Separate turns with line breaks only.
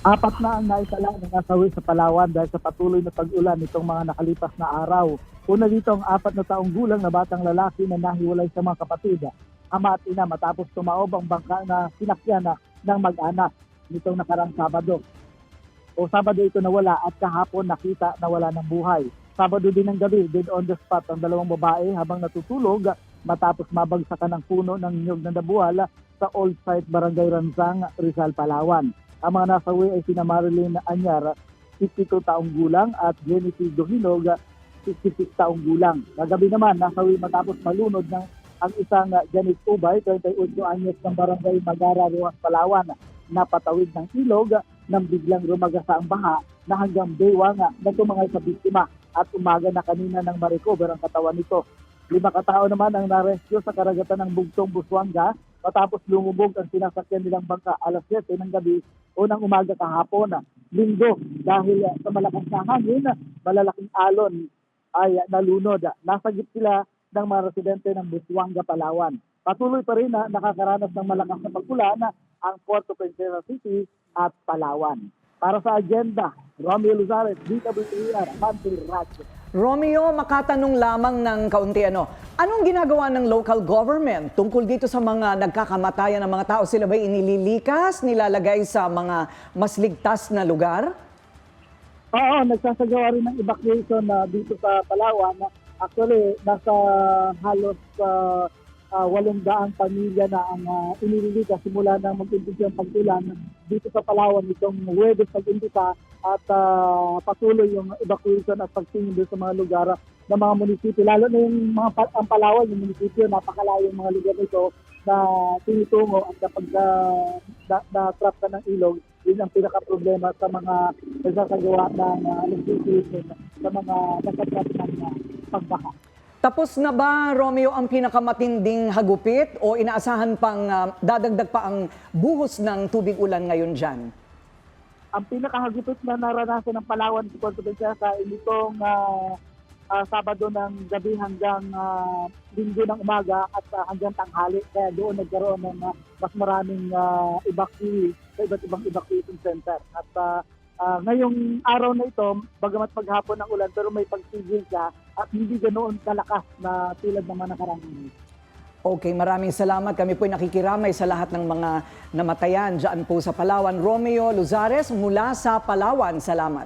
Apat na ang naitala na nasawi sa Palawan dahil sa patuloy na pag-ulan nitong mga nakalipas na araw. Una dito ang apat na taong gulang na batang lalaki na nahiwalay sa mga kapatid. Ama at ina matapos tumaob ang bangka na sinakyan na ng mag-anak nitong nakarang Sabado. O Sabado ito nawala at kahapon nakita na wala ng buhay. Sabado din ng gabi, dead on the spot ang dalawang babae habang natutulog matapos mabagsakan ng puno ng niyog na nabuwal sa Old Site Barangay Ranzang, Rizal, Palawan. Ang mga nasawi ay sina Marilyn Anyar, 52 taong gulang at Genesis Dohinog, 66 taong gulang. Kagabi naman, nasawi matapos malunod ng ang isang Janet Ubay, 38 anyos ng barangay Magara, Ruas, Palawan, na patawid ng ilog nang biglang rumagasa ang baha na hanggang baywang na tumangal sa biktima at umaga na kanina nang ma-recover ang katawan nito. Lima katao naman ang narescue sa karagatan ng Bugtong Busuanga matapos lumubog ang sinasakyan nilang bangka alas 7 ng gabi unang umaga kahapon. Linggo dahil sa malakas na hangin, malalaking alon ay nalunod. Nasagip sila ng mga residente ng Busuanga, Palawan. Patuloy pa rin na nakakaranas ng malakas na pagkulan ang Puerto Princesa City at Palawan. Para sa agenda, Romeo Luzares, DWTR, Mantil Radyo.
Romeo, makatanong lamang ng kaunti ano. Anong ginagawa ng local government tungkol dito sa mga nagkakamatayan ng mga tao? Sila ba inililikas, nilalagay sa mga mas ligtas na lugar?
Oo, nagsasagawa rin ng evacuation na dito sa Palawan. Actually, nasa halos uh, uh, 800 pamilya na ang uh, inililikas simula na mag-umpisa ang pagtulan dito sa Palawan itong Huwebes pag-umpisa at uh, patuloy yung evacuation at pagtingin doon sa mga lugar ng mga munisipyo. Lalo na yung mga ang Palawan, yung munisipyo, napakalayo yung mga lugar nito na tinitungo at kapag uh, na, na-trap ka ng ilog, yun ang pinaka-problema sa mga nagsasagawa ng uh, electricity sa mga nagsatrap ng uh, pagbaha.
Tapos na ba, Romeo, ang pinakamatinding hagupit o inaasahan pang ah, dadagdag pa ang buhos ng tubig ulan ngayon dyan?
Ang pinakahagupit na naranasan ng Palawan sa Puerto Princesa ay nitong ah, ah, Sabado ng gabi hanggang uh, Linggo ng umaga at ah, hanggang tanghali. Kaya doon nagkaroon ng ah, mas maraming uh, evacuee sa iba't ibang evacuation center. At ah, ah, ngayong araw na ito, bagamat maghapon ng ulan, pero may pagsigil siya at hindi ganoon kalakas na tulad ng mga nakarang.
Okay, maraming salamat. Kami po'y nakikiramay sa lahat ng mga namatayan dyan po sa Palawan. Romeo Luzares mula sa Palawan. Salamat.